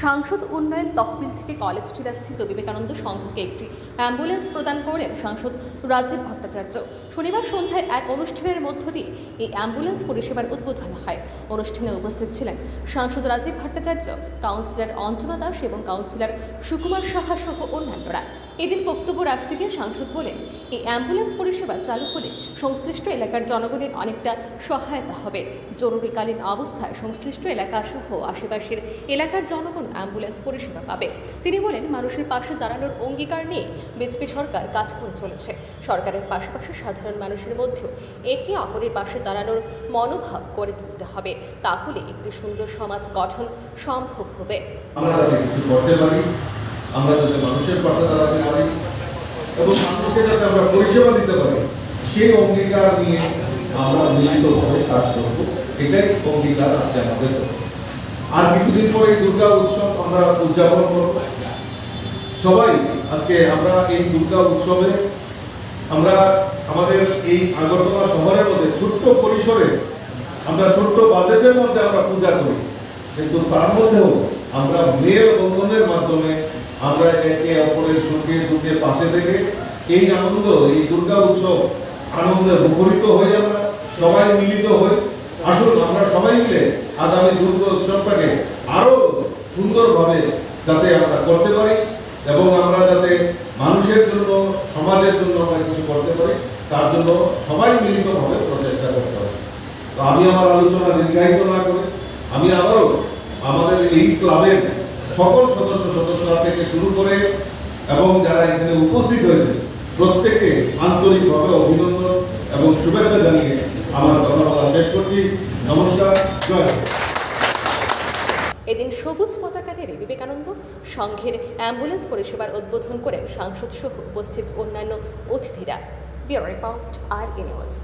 সাংসদ উন্নয়ন তহবিল থেকে কলেজ স্থিত বিবেকানন্দ সংঘকে একটি অ্যাম্বুলেন্স প্রদান করেন সাংসদ রাজীব ভট্টাচার্য। শনিবার সন্ধ্যায় এক অনুষ্ঠানের মধ্য দিয়ে এই অ্যাম্বুলেন্স পরিষেবার উদ্বোধন হয়। অনুষ্ঠানে উপস্থিত ছিলেন সাংসদ রাজীব ভট্টাচার্য, কাউন্সিলর অঞ্জনা দাস এবং কাউন্সিলর সুকুমার সাহা সহ অন্যান্যরা। এদিন বক্তব্য রাখতে গিয়ে সাংসদ বলেন, এই অ্যাম্বুলেন্স পরিষেবা চালু হলে সংশ্লিষ্ট এলাকার জনগণের অনেকটা সহায়তা হবে। জরুরিকালীন অবস্থায় সংশ্লিষ্ট এলাকা সহ আশেপাশের এলাকার জনগণ অ্যাম্বুলেন্স পরিষেবা পাবে। তিনি বলেন, মানুষের পাশে দাঁড়ানোর অঙ্গীকার নিয়ে বিজেপি সরকার কাজ করে চলেছে। সরকারের পাশাপাশি সাধারণ মানুষের মধ্যেও একে অপরের পাশে দাঁড়ানোর মনোভাব করে তুলতে হবে। তাহলে একটি সুন্দর সমাজ গঠন সম্ভব হবে। আর কিছুদিন পরে দুর্গা উৎসব আমরা উদযাপন করব। সবাই আজকে আমরা এই দুর্গা উৎসবে আমরা আমাদের এই আগরতলা শহরের মধ্যে ছোট্ট পরিসরে আমরা ছোট্ট বাজেটের মধ্যে আমরা পূজা করি। কিন্তু তার মধ্যেও আমরা মেল বন্ধনের মাধ্যমে আমরা একে অপরের সুখে দুঃখে পাশে থেকে এই আনন্দ, এই দুর্গা উৎসব আনন্দে মুখরিত হয়ে আমরা, সবাই মিলিত হই। আসুন আমরা সবাই মিলে আগামী দুর্গা উৎসবটাকে আরও সুন্দরভাবে যাতে আমরা করতে পারি। মানুষের জন্য, সমাজের জন্য আমরা কিছু করতে পারি, তার জন্য সবাই মিলিতভাবে প্রচেষ্টা করতে হবে তো আমি আমার আলোচনা দীর্ঘায়িত না করে, আমি আবারও আমাদের এই ক্লাবের সকল সদস্য সদস্যরা থেকে শুরু করে এবং যারা এখানে উপস্থিত হয়েছে, প্রত্যেককে আন্তরিকভাবে অভিনন্দন এবং শুভেচ্ছা জানিয়ে আমার কথা বলা শেষ করছি নমস্কার, জয়। এদিন সবুজ পতাকা নেড়ে বিবেকানন্দ সংঘের অ্যাম্বুলেন্স পরিষেবার উদ্বোধন করেন সাংসদ সহ উপস্থিত অন্যান্য অতিথিরা। ব্যুরো রিপোর্ট, আর নিউজ।